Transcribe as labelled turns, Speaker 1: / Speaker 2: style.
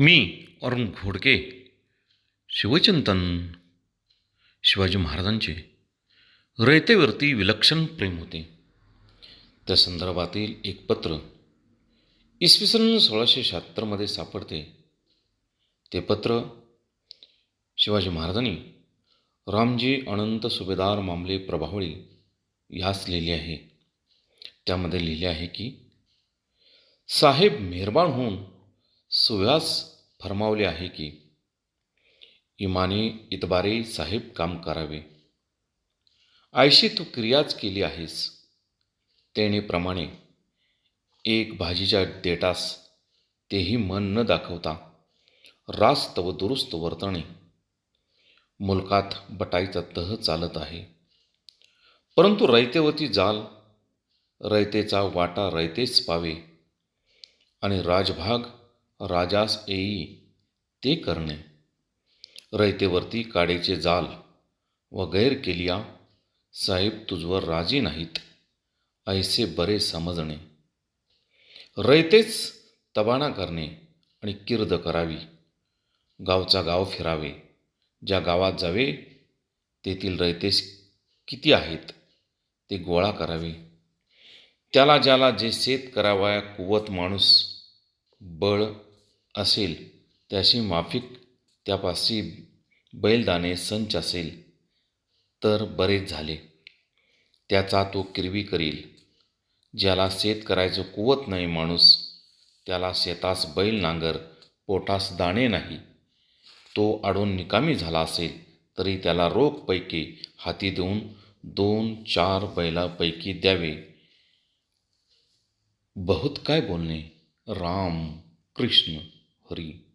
Speaker 1: मी अरुण घोडके शिवचिंतन शिवाजी महाराजांचे रयतेवरती विलक्षण प्रेम होते. त्या संदर्भातील एक पत्र इसवी सन सोळाशे शहात्तरमध्ये सापडते. ते पत्र शिवाजी महाराजांनी रामजी अनंत सुभेदार मामले प्रभावळी ह्यास लिहिले आहे. त्यामध्ये लिहिले आहे की साहेब मेहरबान होऊन सुव्यास फरमावले आहे की इमाने इतबारे साहेब काम करावे. आयशी तू क्रियाच केली आहेस. तेणेप्रमाणे एक भाजीच्या देटास तेही मन न दाखवता रास्त व दुरुस्त वर्तणे. मुलकात बटाईचा तह चालत आहे. परंतु रयतेवती जाल रयतेचा वाटा रयतेच पावे. आणि राजभाग राजास येई ते करणे. रयतेवरती काडेचे जाल व गैर केलिया साहेब तुझवर राजी नाहीत ऐसे बरे समजणे. रयतेच तबाणा करणे आणि किर्द करावी. गावचा गाव फिरावे. ज्या गावात जावे तेथील रयतेस किती आहेत ते गोळा करावे. त्याला ज्याला जे शेत करावाया कुवत माणूस बळ असेल त्याशी माफिक त्यापाशी बैलदाणे संच असेल तर बरेच झाले. त्याचा तो किरवी करील. ज्याला शेत करायचं कुवत नाही माणूस त्याला शेतास बैल नांगर पोटास दाणे नाही. तो अडून निकामी झाला असेल तरी त्याला रोखपैकी हाती देऊन दोन चार बैलापैकी द्यावे. बहुत काय बोलणे? राम कृष्ण. हरी.